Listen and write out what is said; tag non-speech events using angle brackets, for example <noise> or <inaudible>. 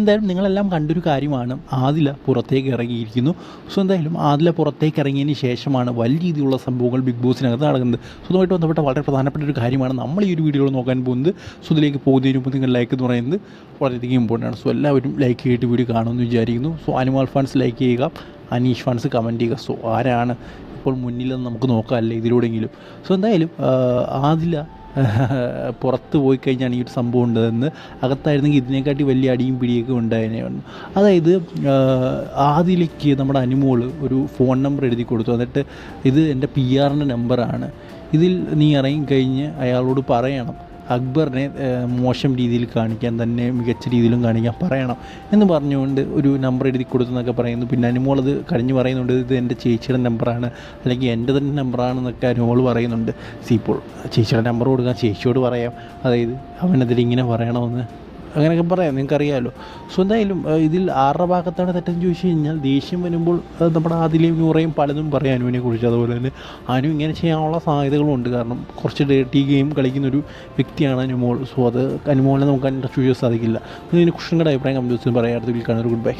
എന്തായാലും നിങ്ങളെല്ലാം കണ്ടൊരു കാര്യമാണ്. ആദില പുറത്തേക്ക് ഇറങ്ങിയിരിക്കുന്നു. സോ എന്തായാലും ആദില പുറത്തേക്ക് ഇറങ്ങിയതിന് ശേഷമാണ് വലിയ രീതിയിലുള്ള സംഭവങ്ങൾ ബിഗ് ബോസിനകത്ത് നടക്കുന്നത്. സോ അതുമായിട്ട് ബന്ധപ്പെട്ട വളരെ പ്രധാനപ്പെട്ട ഒരു കാര്യമാണ് നമ്മൾ ഈ ഒരു വീഡിയോയിൽ നോക്കാൻ പോകുന്നത്. സോ ഇതിലേക്ക് പോകുന്നതിന് മുമ്പ് നിങ്ങൾ ലൈക്ക് എന്ന് പറയുന്നത് വളരെയധികം ഇമ്പോർട്ടന്റ് ആണ്. സോ എല്ലാവരും ലൈക്ക് ചെയ്തിട്ട് വീഡിയോ കാണുമെന്ന് വിചാരിക്കുന്നു. സോ അനിമൽ ഫാൻസ് ലൈക്ക് ചെയ്യുക. അനീഷ് ഫാൻസ് കമന്റ് ചെയ്യുക. സോ ആരാണ് ഇപ്പോൾ മുന്നിലെന്ന് നമുക്ക് നോക്കാം അല്ലേ ഇതിലൂടെങ്കിലും സോ എന്തായാലും ആദില <laughs> പുറത്ത് പോയി കഴിഞ്ഞാണ് ഈ ഒരു സംഭവം ഉണ്ടതെന്ന്. അകത്തായിരുന്നെങ്കിൽ ഇതിനെക്കാട്ടി വലിയ അടിയും പിടിയൊക്കെ ഉണ്ടായിരുന്നു അതായത് ആദിലേക്ക് നമ്മുടെ അനുമോൾ ഒരു ഫോൺ നമ്പർ എഴുതി കൊടുത്തു. എന്നിട്ട് ഇത് എന്റെ പി ആറിന്റെ നമ്പറാണ്. ഇതിൽ നീ ഇറങ്ങിക്കഴിഞ്ഞ് അയാളോട് പറയണം. അക്ബറിനെ മോശം രീതിയിൽ കാണിക്കാൻ തന്നെ മികച്ച രീതിയിലും കാണിക്കാൻ പറയണം എന്ന് പറഞ്ഞുകൊണ്ട് ഒരു നമ്പർ എഴുതി കൊടുത്തെന്നൊക്കെ പറയുന്നു. പിന്നെ അനുമോൾ അത് കഴിഞ്ഞ് പറയുന്നുണ്ട് ഇത് എന്റെ ചേച്ചിയുടെ നമ്പറാണ് അല്ലെങ്കിൽ എന്റെ തന്നെ നമ്പറാണെന്നൊക്കെ അനുമോൾ പറയുന്നുണ്ട്. സീപ്പോൾ ചേച്ചിയുടെ നമ്പർ കൊടുക്കാൻ ചേച്ചിയോട് പറയാം. അതായത് അവനതിൽ ഇങ്ങനെ പറയണമെന്ന് അങ്ങനെയൊക്കെ പറയാം നിങ്ങൾക്കറിയാമല്ലോ സോ എന്തായാലും ഇതിൽ ആരുടെ ഭാഗത്താണ് തെറ്റെന്ന് ചോദിച്ചു കഴിഞ്ഞാൽ ദേഷ്യം വരുമ്പോൾ നമ്മുടെ ആദിലെയും നൂറയും പലതും പറയാം അനുവിനെ കുറിച്ച്. അതുപോലെ തന്നെ അനു ഇങ്ങനെ ചെയ്യാനുള്ള സാധ്യതകളുണ്ട്. കാരണം കുറച്ച് ഡേട്ടി ഗെയിം കളിക്കുന്നൊരു വ്യക്തിയാണ് അനുമോൾ. സോ അത് അനുമോളിനെ നമുക്ക് അതിന്റെ ചെയ്യാൻ സാധിക്കില്ല. ഇതിനെ കുറിച്ചും കൂടെ അഭിപ്രായം കമ്പ്യൂസിന് പറയാം. അടുത്ത വീട്ടിൽ കാണുന്നത് ഗുഡ് ബൈ